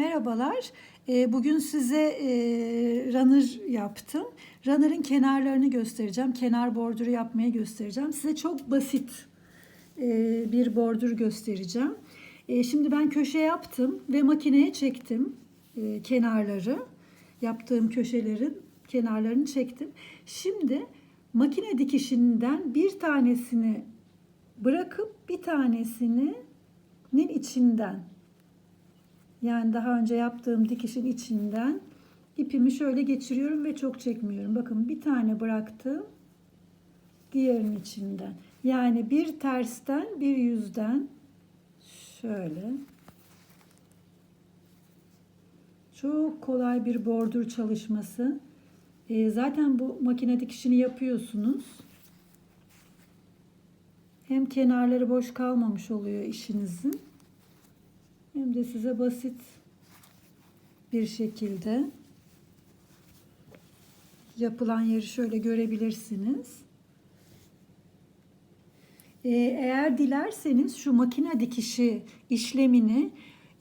Merhabalar. Ee, Bugün size e, runner yaptım. Runner'ın kenarlarını göstereceğim. Kenar bordürü yapmayı göstereceğim. Size çok basit e, bir bordür göstereceğim. E, Şimdi ben köşe yaptım ve makineye çektim kenarları. Yaptığım köşelerin kenarlarını çektim. Şimdi makine dikişinden bir tanesini bırakıp bir tanesinin içinden yani daha önce yaptığım dikişin içinden ipimi şöyle geçiriyorum ve çok çekmiyorum. Bakın bir tane bıraktım. Diğerinin içinden. Yani bir tersten bir yüzden şöyle. Çok kolay bir bordür çalışması. Ee, zaten bu makine dikişini yapıyorsunuz. Hem kenarları boş kalmamış oluyor işinizin hem de size basit bir şekilde yapılan yeri şöyle görebilirsiniz. Ee, eğer dilerseniz şu makine dikişi işlemini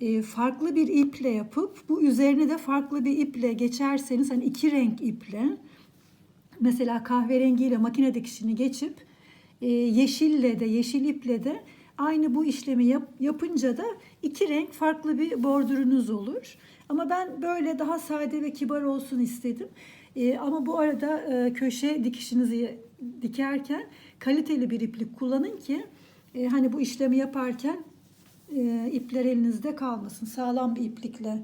e, farklı bir iple yapıp bu üzerine de farklı bir iple geçerseniz hani iki renk iple mesela kahverengiyle makine dikişini geçip e, yeşille de yeşil iple de aynı bu işlemi yap, yapınca da iki renk farklı bir bordürünüz olur. Ama ben böyle daha sade ve kibar olsun istedim. E, ama bu arada e, köşe dikişinizi dikerken kaliteli bir iplik kullanın ki e, hani bu işlemi yaparken e, ipler elinizde kalmasın. Sağlam bir iplikle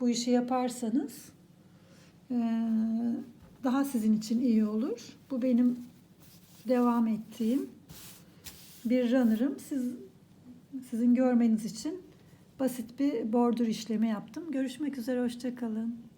bu işi yaparsanız e, daha sizin için iyi olur. Bu benim devam ettiğim bir runner'ım. Siz sizin görmeniz için basit bir bordür işlemi yaptım. Görüşmek üzere, hoşçakalın.